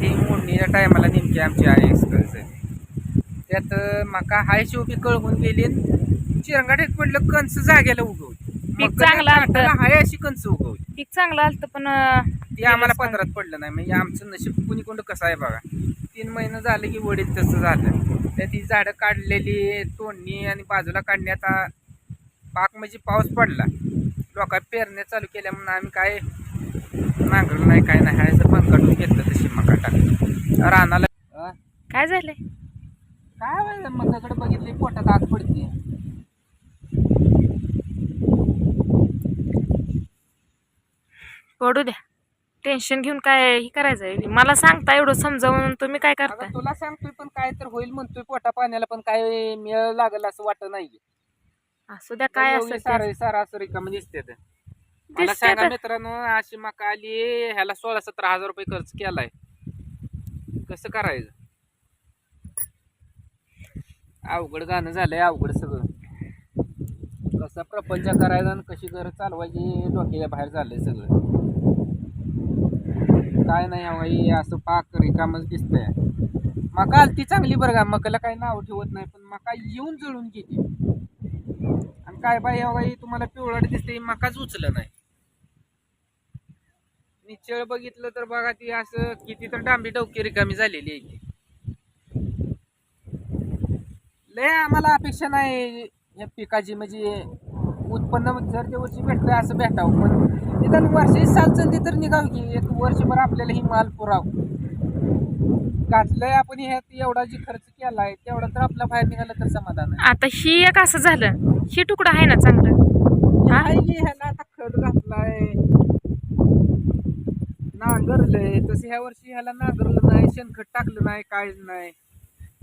ती मोडणीच्या टायमाला नेमकी आमची आहे एक्सप्रेस त्यात मका हाय शिवपी कळवून गेली चिरंगाट पडलं कंच जाग्याला उगवली पीक चांगलं. ताटाला हाय अशी कंच उगवली पीक चांगलं आलं पण ती आम्हाला पंधरात पडलं नाही. म्हणजे आमचं नशीब कुणी कोण कसं आहे बघा. तीन महिने झाले की वडील तसं झालं. त्या ती झाडं काढलेली तोडणी आणि बाजूला काढण्यात आ- पाक म्हणजे पाऊस पडला. लोका पेरण्या चालू केल्या म्हणून आम्ही काय नांगरलं नाही काय नाही. हायचं पण काढून घेतलं तशी मका टाकली रानाला? काय झालंय? काय व्हायचं मकाकडे बघितली पोटात आग पडते पडू द्या. टेन्शन घेऊन काय हे करायचंय? मला सांगता एवढं समजावून तुम्ही काय करताय? अगं तुला सांगतोय पण काय तर होईल म्हणतोय पोटा पाण्याला पण काय मेळ लागल असं वाटत नाही असू द्या काय असेल सारं. सारं असं रिकामं दिसते. मला दिसते सांगा तर. मित्रांनो अशी मका आली ह्याला सोळा सतरा हजार रुपये खर्च केलाय. कसं करायचं? अवघड गाणं झालंय अवघड सगळं. कसा प्रपंच करायचा आणि कशी घर चालवायची डोक्याच्या बाहेर झालंय सगळं. काय नाही हवाई असं पाक रिकामच दिसतंय. मका आलती चांगली बरं का? मकाला काही नाव ठेवत नाही पण मका येऊन जळून गेली. आणि काय बाई हवाई तुम्हाला पिवळट दिसते मकाच उचलं नाही. निश्चळ बघितलं तर बघा ती असं किती तर डांबी डोकी रिकामी झालेली आहे. लय आम्हाला अपेक्षा नाही या पिकाची म्हणजे उत्पन्न जर ते वर्षी भेटतंय असं भेटावं पण निदान वर्षी सात संधी तर निघाव की एक वर्षभर आपल्याला ही माल पुराव घातलंय आपण ह्यात एवढा जी खर्च केलाय तेवढा तर आपला बाहेर निघाला तर समाधान आहे आता ही एक असं झालं ही तुकडा आहे ना चांगलं हा? ह्याला आता खत घातलाय नांगरलंय. तसं ह्या वर्षी ह्याला नांगरलं नाही शेणखत टाकलं नाही काहीच नाही.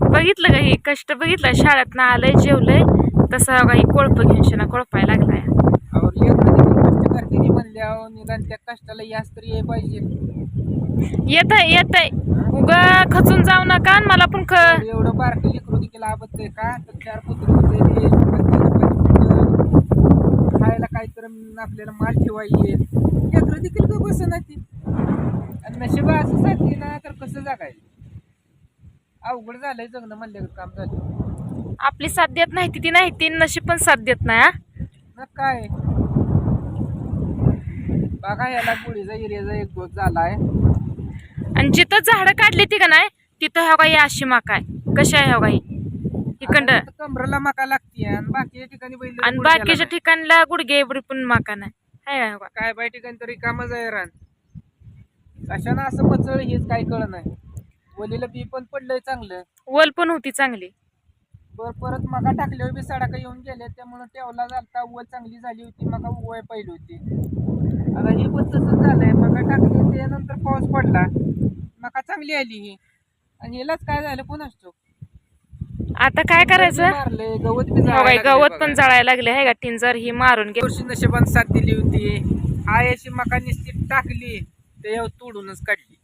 बघितलं का ही? कष्ट बघितलं? शाळेत ना आलंय जेवलंय. तसं काही कोळप घेऊन शेणा कोळपाय लागलाय. और लेकरं देखील कष्ट करते ती म्हणल्यावर निदान त्या कष्टाला यास तरी ये पाहिजे. येत आहे येत आहे उगा खचून जाऊ नका आणि मला पण ख एवढं बारकं लेकरू देखील आहे का? तर चार पुत्र खायला काहीतरी आपल्याला माल ठेवायचे लेकरं देखील का बस ना ती आणि नशिबा असं साधली ना तर कसं जगायचं अवघड झालंय जगणं म्हणलं काम झालं. आपली साथ देत नाही ती नाही ती नशीब पण साथ देत नाही हा? काय? बघा याला गुळीचा एरियाचा एक डोस झालाय. आणि जिथं झाडं काढली ती का नाही तिथं ह्या काही अशी माका आहे. कशी आहे इकडं. आता फक्त कमरेला मका लागते आणि बाकीच्या ठिकाणी आणि बाकीच्या. ठिकाणला गुडघे एवढी पण माका नाही. का? काय बाय ठिकाणी तरी कामच आहे रान. कशानं असं मचळ हेच काही कळ नाही. वलीला बी पण पडलंय चांगलं. वल पण होती चांगली. बर परत मका टाकल्यावर बी सडाका येऊन गेल्या त्यामुळे टेवला झालता वल चांगली झाली होती मका उगवाय पहिली होती. आता ही पण तसंच झालंय मका टाकली त्यानंतर पाऊस पडला. मका चांगली आली ही. आणि हिलाच काय झालं कोण असतो? आता काय करायचं? गवत बी हो जाळायला लागलंय गवत बघा. पण जाळायला लागले आहे का? टिंजर ही मारून वर्षी नशिबान साथ दिली होती. हाय अशी मका निस्ती टाकली. ते तोडूनच काढली.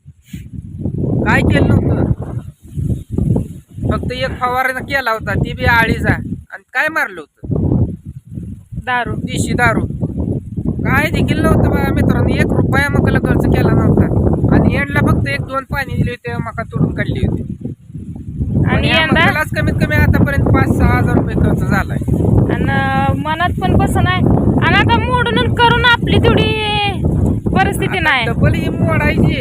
काय केलं नव्हतं? फक्त एक फवारा केला होता ती बी आळीचा आणि काय मारलं होतं? दारू. देशी दारू. काय देखील नव्हतं बघा मित्रांनो एक रुपया मकाला खर्च केला नव्हता. आणि एंडला फक्त एक दोन पाणी दिले होते मका तोडून काढली होती. आणि या यंदा? मकालाच कमीत कमी आतापर्यंत पाच सहा हजार रुपये खर्च झालाय. आणि मनात पण कसं नाही. आणि आता मोडून करून आपली तेवढी परिस्थिती नाही. डबल ही मोडायची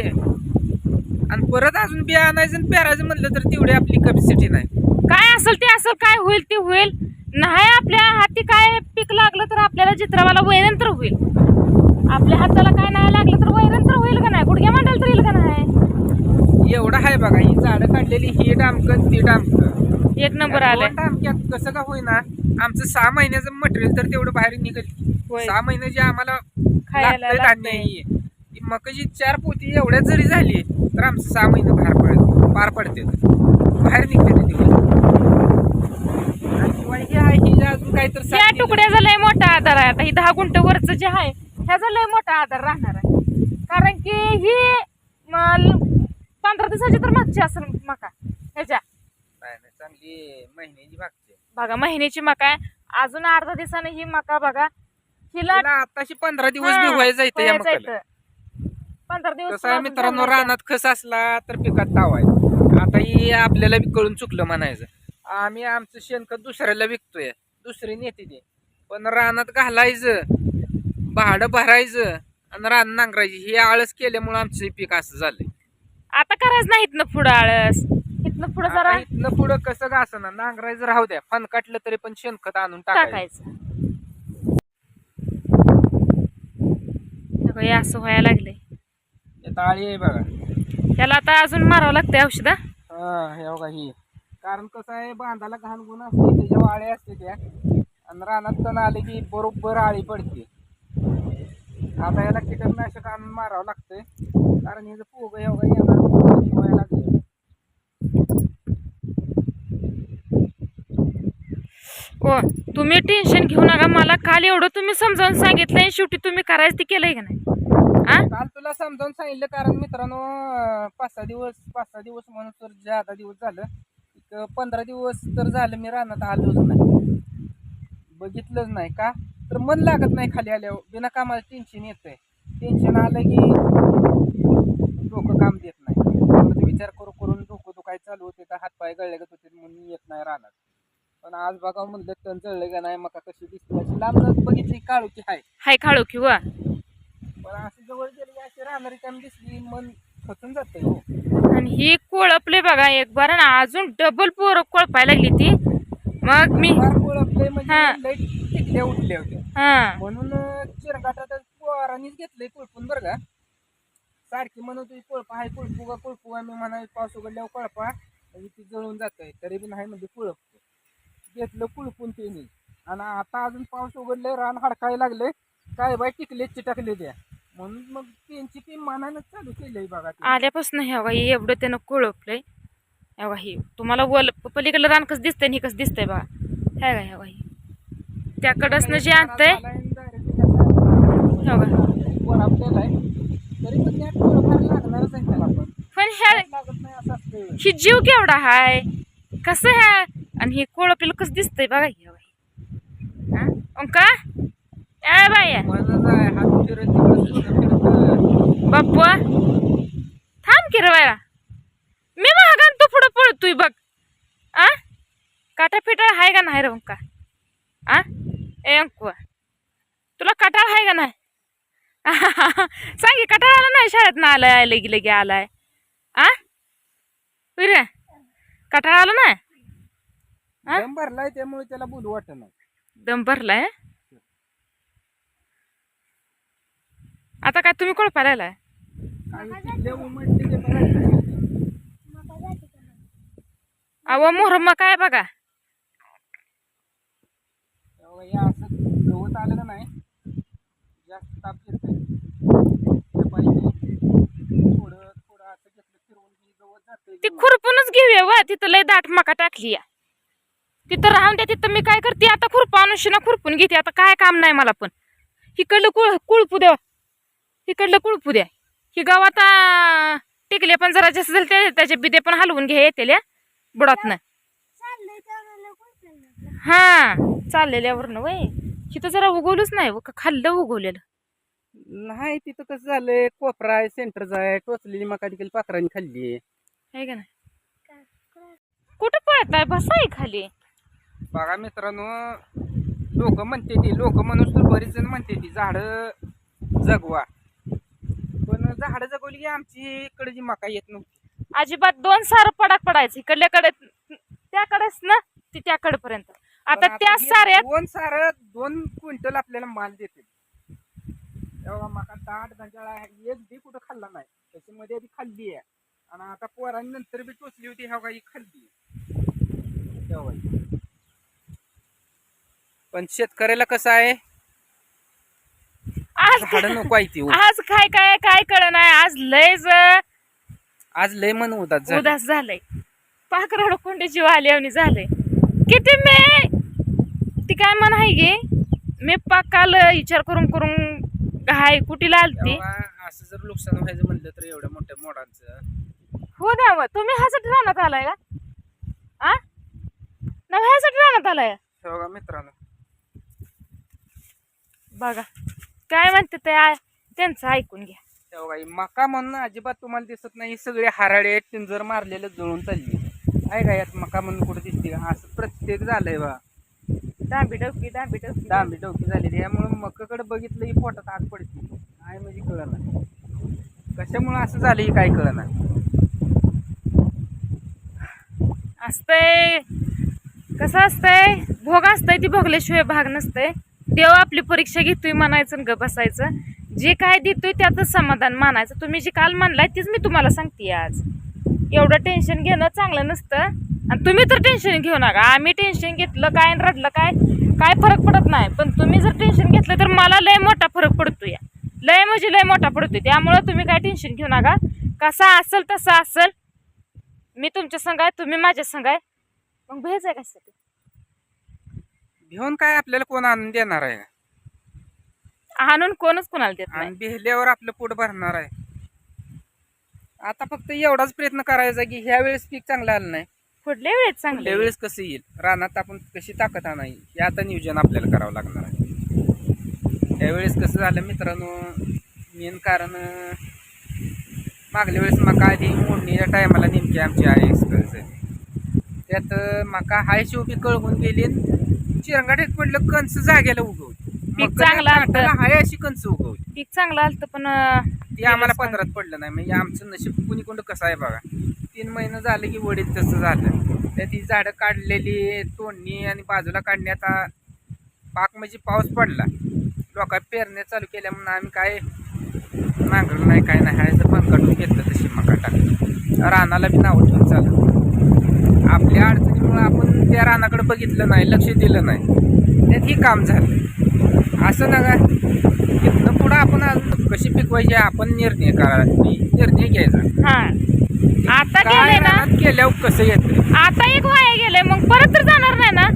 आणि परत अजून बिया आणायचं आणि पेरायचं म्हणलं तर तेवढी आपली कॅपॅसिटी नाही. काय असेल ते असेल काय होईल ते होईल. नाही आपल्या हाती काय पीक लागलं तर आपल्याला चित्रावाला वैरण तर होईल. आपल्या हाताला काय नाही लागलं तर वैरण तर होईल का नाही? गुडघ्या मांडायला तर येईल का नाही? एवढं आहे बघा ही झाडं काढलेली ही डामकन ती डामकन एक नंबर दोन डामक्यात कसं का होईना आमचं सहा महिन्याचं मटेरियल तर तेवढं बाहेर निघेल. सहा महिने जे आम्हाला खायला धान्य मकाची चार पोती एवढ्या जरी झाली तर आमचं सहा महिने बाहेर पडत पार पडते बाहेर निघते ते दिवस. आणि शिवाय हे आहे ही जे अजून काहीतरी साथ या दिलं. तुकड्याचा लय मोठा आधार आहे. आता ही दहा गुंठ वरच जे आहे ह्याचा लय मोठा आधार राहणार आहे. कारण की ही पंधरा दिवसाची तर मागची असेल मका ह्याच्या. चांगली महिन्याची भागते बघा महिन्याची मका आहे. अजून अर्धा दिवसाने ही मका बघा हिला तिला आताशी पंधरा दिवस हा, इथं या मकाला. पंधरा दिवस कसं आहे अजून मित्रांनो. रानात खस असला तर पिकात तावायचं. आता ही आपल्याला बी कळून चुकलं म्हणायचं. आम्ही आमचं शेणखत दुसऱ्याला विकतोय. दुसरी नेते ते. पण रानात घालायचं भाडं भरायचं आणि रान नांगरायची. हे आळस केल्यामुळे आमचं हे पीक असं झालंय. आता करायचं नाही इथनं पुढं आळस. इथनं पुढं जरा आता इथनं पुढं कसं ना नांगरायचं राहू द्या. फन काटलं तरी पण शेणखत आणून टाकायचं. टाकायचं. हे असं व्हायला लागले. ताळी आहे बघा. त्याला आता अजून मारावं लागतंय औषध हा? हा हे बघा ही. कारण कसं आहे बांधाला घाण गुण असते त्याच्या वाळे असते त्या. आणि रानात तण आले की बरोबर आळी पडते. आता याला कीटकनाशक आणून मारावं लागतंय. कारण हे पोग हे बघा येणार शिवाय लागले हो तुम्ही टेन्शन घेऊ नका. मला काल एवढं तुम्ही समजावून सांगितलंय शेवटी तुम्ही करायचं ते केलंय का नाही? काल तुला समजावून सांगितलं कारण मित्रांनो पाच सहा दिवस पाच सहा दिवस म्हणून तर जादा दिवस झालं पंधरा दिवस तर झालं मी रानात आलोच नाही. बघितलंच नाही का? तर मन लागत नाही खाली आल्यावर. बिना कामाला टेन्शन येतंय. टेन्शन आलं की डोकं काम देत नाही. विचार करू करून डोकं दुखायचं चालू होते. तर हातपाय गळले होते म्हणून येत नाही राहणार पण आज बघा म्हणलं तण जळलं का नाही मका कशी दिसते? अशी लांब बघितली काळूची आहे हाय खाळू किंवा पण अशी जवळ गेली की अशी राहणारी काम दिसली मन खचून जाते हो. आणि ही कोळपले बघा एक बार आणि अजून डबल पोर कोळपायला लागली ती. मग मी फार कोळपले म्हणजे हा. लई टिकल्या उठल्या होत्या. हा. म्हणून चिरगाटात पोरांनीच घेतलंय कुळपून बरं का. सारखी म्हणत होती कोळपा आहे कुळपू का कुळपू आम्ही म्हणा पाऊस उघडल्यावर कोळपा. म्हणजे ती जळून जात तरी बी नाही म्हणजे कुळपतो घेतलं कुळपून त्यांनी. आणि आता अजून पाऊस उघडले रान हडकायला लागले काय बाय टिकले चिटकले त्या म्हणून मग त्यांची ती मनानच चालू केली बघा. आल्यापासून हे एवढं त्यानं कोळपलंय. हे बघा हे तुम्हाला वल पलीकडलं रान कसं दिसतंय आणि हे कसं दिसतंय बघा. हे बघा हे बघा हे. त्याकडंच जे आणतंय पण ह्या ही जीव केवढा हाय? कसं ह्या? आणि हे कोळपलेलं कसं दिसतंय बघा हे बघा हे. हा? अंका ए बाई. बाप्पा. थांब की रे मी महागान तू पुढं पळतोय बघ. आ? काटा फिटाळ हाय का नाही रे अंका? आ? ए अंकु. तुला कटाळ हाय का नाही? सांग की कटाळ आला नाही शाळेत? ना आलाय लगी लगे आलाय. आ? रे कटाळ आला नाही? हा? दम भरलाय त्यामुळे त्याला बोलू वाटत नाही. दम भरलाय? आता काय तुम्ही कोळपायला आलाय काही तिथले उमटले ते बघायचं. अव मोहरम्मा काय बघा? तेव्हा हे असं गवत आलं का नाही? जास्त ताप घेत नाही ते पाहिजे थोडं थोडं असं घेतलं फिरवून की गवत जाते ती खुरपूनच घेऊया वा तिथं लय दाट मका टाकली या. तिथं राहून द्या तिथं मी काय करते? आता खुरपा अनुष्यना खुरपून घेते. आता काय काम नाही मला पण. इकडलं कुळ कुळपू द्या. इकडलं कुळपू द्या. ही गावात आ, टिकले पण जरा जास्त झाले ते- त्याचे बिदे पण हलवून घ्या येतील या बुडातनं. हा चाललेल्यावरनं वय. तिथं जरा उगवलंच नाही खाल्लं उगवलेलं. नाही तिथं कसं झालंय? कोपरा आहे सेंटरचा आहे टोचलेली मका देखील पाखरांनी खाल्ली. आहे आहे का नाही? कुठं पळताय? बसाय खाली. बघा मित्रांनो लोक म्हणते ती लोक म्हणून तर बरीच जण म्हणते ती झाडं जगवा. पण झाडं जगवली की आमची इकडे जी मका येत नव्हती. अजिबात दोन सार पडाक पडायचं इकडल्याकडे त्याकडेच ना ती त्याकडे पर्यंत पण आता त्या हे साऱ्यात दोन सार दोन क्विंटल आपल्याला माल देते तेव्हा मका दाट गंजाळा आहे एक बी कुठं खाल्ला नाही. त्याच्यामध्ये आधी खाल्ली आहे. आणि आता पोरांनी नंतर बी टोचली होती ह्या काही खाल्ली तेव्हा. पण शेतकऱ्याला कसं आहे? आज झाडं नको आहे ती आज काय काय काय कळ नाही आज लयच आज लय मन झालं. उदास झालंय. पाकराड कोंडी जीव आल्यावनी झालंय. किती मे? ती काय म्हण आहे गे? मी पाकाल विचार करून करून हाय कुठीला आलती तेव्हा असं जर नुकसान व्हायचं म्हणलं तर एवढ्या मोठ्या मोडांचं. हो द्या मग तुम्ही ह्यासाठी राहण्यात आलाय का? आ? ना ह्यासाठी राहण्यात आलाय? तेव्हा मित्रांनो. बघा. काय म्हणते ते आ- त्यांचं ऐकून घ्या. तेव्हा काही मका म्हणून अजिबात तुम्हाला दिसत नाही. सगळे हराळे पिंजर मारलेलं जळून चालली. आहे का यात मका म्हणून कुठे दिसते का? असं प्रत्येक झालंय बा. दांबी डोकी दांबी डोकी. दांबी डोकी झालेली त्यामुळे मकाकडे बघितलं की पोटात आग पडते. काय म्हणजे कळना कशामुळे असं झालं ही काय कळना असतंय. कसं असतंय? भोग असतंय ती भोगल्याशिवाय भाग नसतंय. देव आपली परीक्षा घेतोय म्हणायचं ग बसायचं. जे काय देतोय त्यातच समाधान मानायचं. तुम्ही जे काल मानलाय तेच मी तुम्हाला सांगते आज. एवढं टेन्शन घेणं चांगलं नसतं. आणि तुम्ही तर टेन्शन घेऊ नका. आम्ही टेन्शन घेतलं काय रडलं काय? काय फरक पडत नाही. पण तुम्ही जर टेन्शन घेतलं तर मला लय मोठा फरक पडतो या लय म्हणजे लय मोठा पडतोय. त्यामुळं तुम्ही काय टेन्शन घेऊ नका. कसा असेल तसा असेल. मी तुमच्या संघ आहे तुम्ही माझ्या संग आहे. मग भेज आहे कशासाठी? भिवून काय आपल्याला कोण आणून देणार आहे? आणून कोणच कोणाला देत आणि नाही. भिल्यावर आपलं पोट भरणार आहे. आता फक्त एवढाच प्रयत्न करायचा की ह्या वेळेस पीक चांगलं आलं नाही. पुढल्या वेळेस पुढल्या चांगले वेळेस कसं येईल? रानात आपण कशी ताकद आणावी? हे आता नियोजन आपल्याला करावं लागणार आहे. त्यावेळेस कसं झालं मित्रांनो मेन कारण अं, मागल्या वेळेस मका आधी मोडणीच्या टायमाला नेमकी आमची आहे एक्सपिरियन्स आहे त्यात अं, मका हाय शेवटी कळवून गेली आणि चिरंगाट्यात पडलं कंच जाग्याला उगवली. पीक चांगलं आलतं. हाय अशी कंच उगवली. पीक चांगलं आलं पण अं, ते आम्हाला पदरात पडलं नाही. म्हणजे आमचं नशीब कुणी कोणतं कसं आहे बघा. तीन महिने झाले की वडील तसं झालं. त्या ती झाडं काढलेली तोडणी आणि बाजूला काढण्याचा पाक म्हणजे पाऊस पडला. लोक पेरण्या चालू केल्या म्हणून आम्ही काय नांगरलं नाही काय नाही. हायचं पण काढून घेतलं तशी मका टाकली. रानाला बी नाव ठेवून चाललं आपल्या अडचणीमुळं आपण त्या रानाकडे बघितलं नाही लक्ष दिलं नाही. त्यात ही काम झालं. असं नका. इथनं पुढं आपण अजून कशी पिकवायची आपण निर्णय करा निर्णय घ्यायचा. हा. आता गेले ना? केल्यावर कसं येतं आता एक वाया गेले मग परत तर जाणार नाही ना?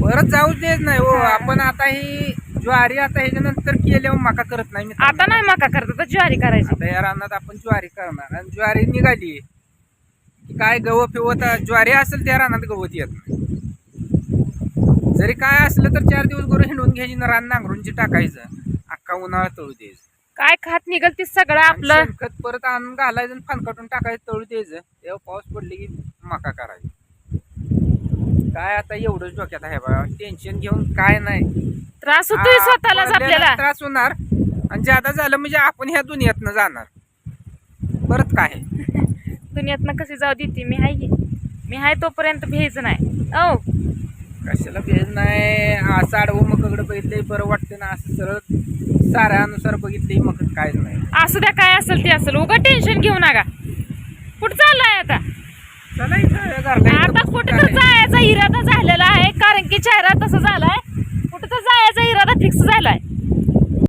परत जाऊ देत नाही हो. आपण आता ही ज्वारी आता ह्याच्यानंतर केल्यावर मका करत नाही. आता नाही मका करत ज्वारी करायची. आता या रानात आपण ज्वारी करणार. आणि ज्वारी निघाली. काय गवत फिवत ज्वारी असेल त्या रानात गवत येत नाही. जरी काय असलं तर चार दिवस गोरं हिंडून घ्यायची ना रान नांगरूनची टाकायचं. अख्खा उन्हाळा तळू द्यायचं. काय खात निघल ते सगळं आपलं. शेणखत परत आणून घालायचं आणि फानकाटून टाकायचं तळू द्यायचं. तेव्हा पाऊस पडले की मका करायची. काय आता एवढंच डोक्यात आहे बघा टेन्शन घेऊन काय नाही. त्रास होतोय स्वतःलाच आपल्याला. त्रास होणार. आणि ज्यादा झालं म्हणजे आपण ह्या दुनियातनं जाणार. परत काय? दुनियातनं कशी जाऊ देते? मी की. मी हाय तोपर्यंत भेज नाही. ओ कशाला भेज नाही? असं आडवं मकडे बघितलंय बरं वाटतं ना असं सरळ साऱ्यानुसार बघितलंय मग कायच नाही. असू द्या काय असेल ते असेल. उगा टेन्शन घेऊ नका. कुठं चाललाय आता? आता कुठं काय? तर जायचा इरादा झालेला आहे कारण की चेहरा तसा झालाय. कुठं तर जायचा इरादा फिक्स झालाय.